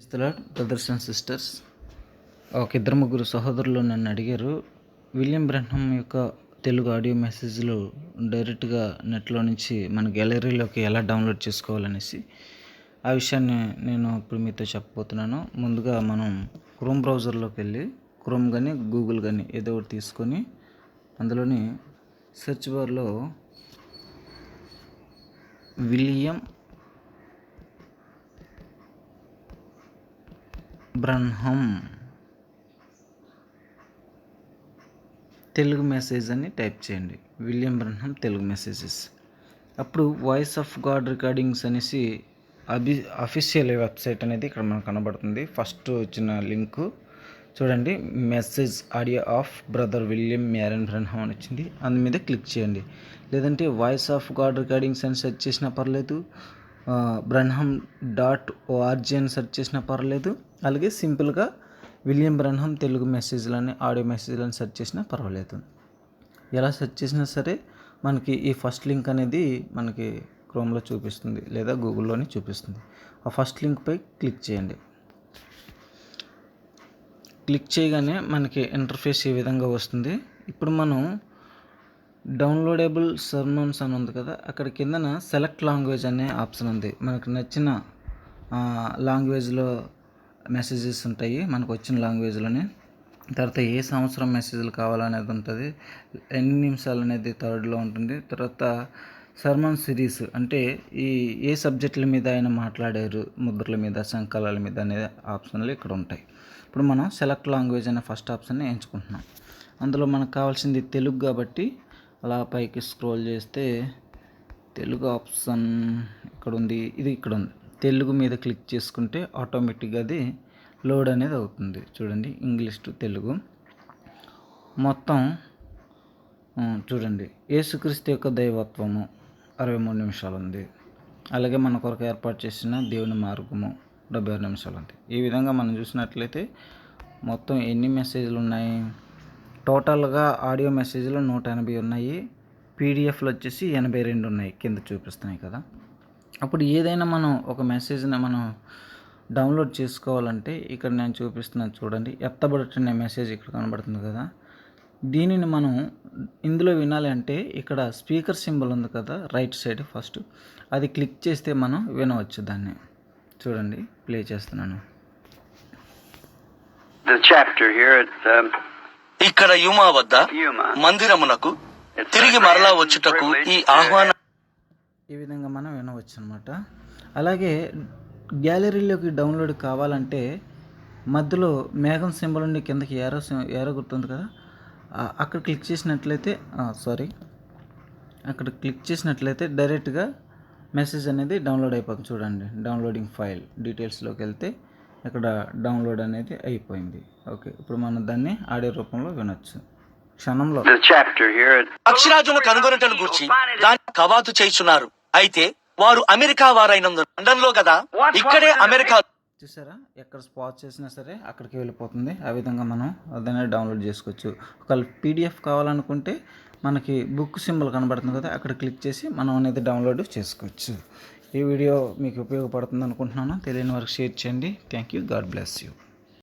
Brothers and sisters ఒక ఇద్దరు ముగ్గురు సహోదరులు నన్ను అడిగారు విలియం బ్రహ్నం యొక్క తెలుగు ఆడియో మెసేజ్లు డైరెక్ట్గా నెట్లో నుంచి మన గ్యాలరీలోకి ఎలా డౌన్లోడ్ చేసుకోవాలనేసి ఆ విషయాన్ని నేను ఇప్పుడు మీతో చెప్పబోతున్నాను. ముందుగా మనం క్రోమ్ బ్రౌజర్లోకి వెళ్ళి క్రోమ్ కానీ గూగుల్ కానీ ఏదో ఒకటి తీసుకొని అందులోని సెర్చ్ బార్లో విలియం బ్రహ్మం. తెలుగు మెసేజ్ అని టైప్ చేయండి. విలియం బ్రహ్మం తెలుగు మెసేజెస్ అప్పుడు వాయిస్ ఆఫ్ గాడ్ రికార్డింగ్స్ అనేసి అభి అఫీషియల్ వెబ్సైట్ అనేది ఇక్కడ మనకు కనబడుతుంది. ఫస్ట్ వచ్చిన లింకు చూడండి message audio of brother William Marrion Branham అని వచ్చింది. అందు మీద క్లిక్ చేయండి. లేదంటే వాయిస్ ఆఫ్ గాడ్ రికార్డింగ్స్ అని సెర్చ్ చేసినా పర్లేదు. బ్రహ్నం డాట్ ఓఆర్జీ అని సెర్చ్ చేసినా పర్లేదు. అలాగే సింపుల్గా విలియం బ్రహ్నం తెలుగు మెసేజ్లని ఆడియో మెసేజ్లని సెర్చ్ చేసినా పర్వాలేదు. ఎలా సెర్చ్ చేసినా సరే మనకి ఈ ఫస్ట్ లింక్ అనేది మనకి క్రోమ్లో చూపిస్తుంది లేదా గూగుల్లోనే చూపిస్తుంది. ఆ ఫస్ట్ లింక్పై క్లిక్ చేయండి. క్లిక్ చేయగానే మనకి ఇంటర్ఫేస్ ఈ విధంగా వస్తుంది? ఇప్పుడు మనం డౌన్లోడబుల్ సర్మన్స్ అని ఉంది కదా అక్కడ కిందన సెలెక్ట్ లాంగ్వేజ్ అనే ఆప్షన్ ఉంది. మనకు నచ్చిన లాంగ్వేజ్లో మెసేజెస్ ఉంటాయి మనకు వచ్చిన లాంగ్వేజ్లోనే. తర్వాత ఏ సంవత్సరం మెసేజ్లు కావాలనేది ఉంటుంది ఎన్ని నిమిషాలు అనేది థర్డ్లో ఉంటుంది. తర్వాత సర్మన్ సిరీస్ అంటే ఈ ఏ సబ్జెక్టుల మీద ఆయన మాట్లాడారు ముద్రల మీద సంకలాల మీద అనే ఆప్షన్లు ఇక్కడ ఉంటాయి. ఇప్పుడు మనం సెలెక్ట్ లాంగ్వేజ్ అనే ఫస్ట్ ఆప్షన్ని ఎంచుకుంటున్నాం. అందులో మనకు కావాల్సింది తెలుగు కాబట్టి అలా పైకి స్క్రోల్ చేస్తే తెలుగు ఆప్షన్ ఇక్కడ ఉంది ఇది ఇక్కడ ఉంది తెలుగు మీద క్లిక్ చేసుకుంటే ఆటోమేటిక్గా అది లోడ్ అనేది అవుతుంది. చూడండి ఇంగ్లీష్ టు తెలుగు. మొత్తం చూడండి. యేసుక్రీస్తు యొక్క దైవత్వము. అరవై మూడు నిమిషాలు ఉంది. అలాగే మన కొరకు ఏర్పాటు చేసిన దేవుని మార్గము. డెబ్బై ఆరు నిమిషాలు ఉంది. ఈ విధంగా మనం చూసినట్లయితే మొత్తం ఎన్ని మెసేజ్లు ఉన్నాయి? టోటల్గా ఆడియో మెసేజ్లు నూట ఎనభై ఉన్నాయి. పీడిఎఫ్లు వచ్చేసి ఎనభై రెండు ఉన్నాయి కింద చూపిస్తున్నాయి కదా. అప్పుడు ఏదైనా మనం ఒక మెసేజ్ని మనం డౌన్లోడ్ చేసుకోవాలంటే ఇక్కడ నేను చూపిస్తున్నాను చూడండి. ఎత్తబడుతున్న మెసేజ్ ఇక్కడ కనబడుతుంది కదా. దీనిని మనం ఇందులో వినాలి అంటే ఇక్కడ స్పీకర్ సింబల్ ఉంది కదా రైట్ సైడ్ ఫస్ట్. అది క్లిక్ చేస్తే మనం వినవచ్చు దాన్ని. చూడండి ప్లే చేస్తున్నాను. The chapter here at um, ఇక్కడ యుమా వద్ద. మందిరమునకు తిరిగి మరలా వచ్చుటకు ఈ ఆహ్వాన ఈ విధంగా మనం వినవచ్చు అనమాట అలాగే గ్యాలరీలోకి డౌన్లోడ్ కావాలంటే మధ్యలో మేఘం సింబల్ ఉండి కిందకి ఏరో ఏరో గుర్తుంది కదా? అక్కడ క్లిక్ చేసినట్లయితే సారీ అక్కడ క్లిక్ చేసినట్లయితే డైరెక్ట్గా మెసేజ్ అనేది డౌన్లోడ్ అయిపోతుంది చూడండి. డౌన్లోడింగ్ ఫైల్ డీటెయిల్స్లోకి వెళ్తే ఇక్కడ డౌన్లోడ్ అనేది అయిపోయింది. ఓకే ఇప్పుడు మనం దాన్ని ఆడియో రూపంలో వినొచ్చు. క్షణంలో. The chapter here at పక్షిరాజును కనుగొనటను గూర్చి దాన్ని కవాతు చేస్తున్నారు అయితే వారు అమెరికా వారైనందు లండన్లో కదా ఇక్కడే అమెరికా చూసారా? ఎక్కడ స్పాట్ చేసినా సరే అక్కడికి వెళ్ళిపోతుంది. ఆ విధంగా మనం అదనే డౌన్లోడ్ చేసుకోవచ్చు. ఒకవేళ పీడిఎఫ్ కావాలనుకుంటే మనకి బుక్ సింబల్ కనబడుతుంది కదా అక్కడ క్లిక్ చేసి మనం అనేది డౌన్లోడ్ చేసుకోవచ్చు. ఈ వీడియో మీకు ఉపయోగపడుతుంది అనుకుంటున్నాను. తెలియని వరకు షేర్ చేయండి. Thank you. God bless you.